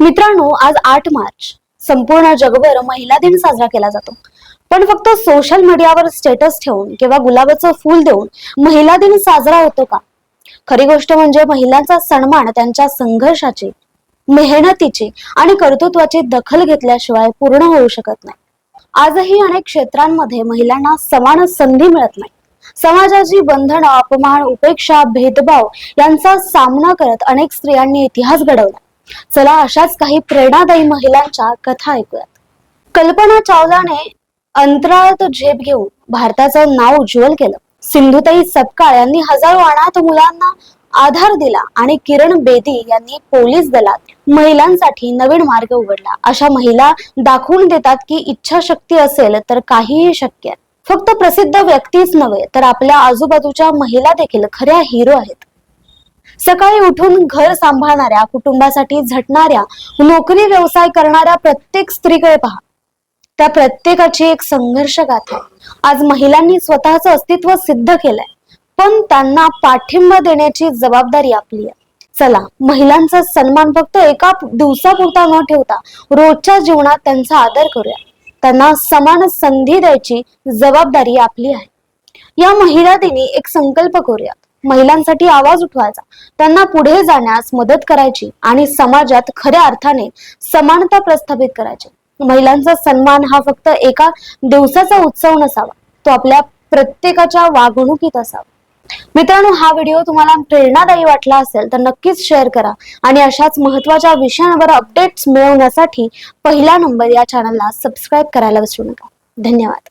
मित्रांनो आज आठ मार्च. संपूर्ण जगभर महिला दिन साजरा केला जातो. पण फक्त सोशल मीडियावर स्टेटस ठेवून किंवा गुलाबाचं फूल देऊन महिला दिन साजरा होतो का? खरी गोष्ट म्हणजे महिलांचा सन्मान त्यांच्या संघर्षाची मेहनतीची आणि कर्तृत्वाची दखल घेतल्याशिवाय पूर्ण होऊ शकत नाही. आजही अनेक क्षेत्रांमध्ये महिलांना समान संधी मिळत नाही. समाजाची बंधनं अपमान उपेक्षा भेदभाव यांचा सामना करत अनेक स्त्रियांनी इतिहास घडवला. चला अशाच काही प्रेरणादायी महिलांच्या कथा ऐकूयात. कल्पना चावलाने अंतराळात झेप घेऊन भारताचं नाव उज्ज्वल केलं. सिंधुताई सपकाळ यांनी हजारो अनाथ मुलांना आधार दिला आणि किरण बेदी यांनी पोलीस दलात महिलांसाठी नवीन मार्ग उघडला. अशा महिला दाखवून देतात की इच्छाशक्ती असेल तर काहीही शक्य आहे. फक्त प्रसिद्ध व्यक्तीच नव्हे तर आपल्या आजूबाजूच्या महिला देखील खऱ्या हिरो आहेत. सकाळी उठून घर सांभाळणाऱ्या कुटुंबासाठी झटणाऱ्या नोकरी व्यवसाय करणाऱ्या प्रत्येक स्त्रीकडे पहा. त्या प्रत्येकाची एक संघर्ष गाथा आज महिलांनी स्वतःचं अस्तित्व सिद्ध केलंय पण त्यांना पाठिंबा देण्याची जबाबदारी आपली आहे. चला महिलांचा सन्मान फक्त एका दिवसापुरता न ठेवता रोजच्या जीवनात त्यांचा आदर करूया. त्यांना समान संधी द्यायची जबाबदारी आपली आहे. या महिला दिनी एक संकल्प करूयात. महिलांसाठी आवाज उठवायचा. त्यांना पुढे जाण्यास मदत करायची आणि समाजात खऱ्या अर्थाने समानता प्रस्थापित करायची. महिलांचा सन्मान हा फक्त एका दिवसाचा उत्सव नसावा तो आपल्या प्रत्येकाच्या वागणुकीत असावा. मित्रांनो हा व्हिडिओ तुम्हाला प्रेरणादायी वाटला असेल तर नक्कीच शेअर करा आणि अशाच महत्त्वाच्या विषयांवर अपडेट्स मिळवण्यासाठी पहिला नंबर या चॅनलला सबस्क्राईब करायला विसरू नका. धन्यवाद.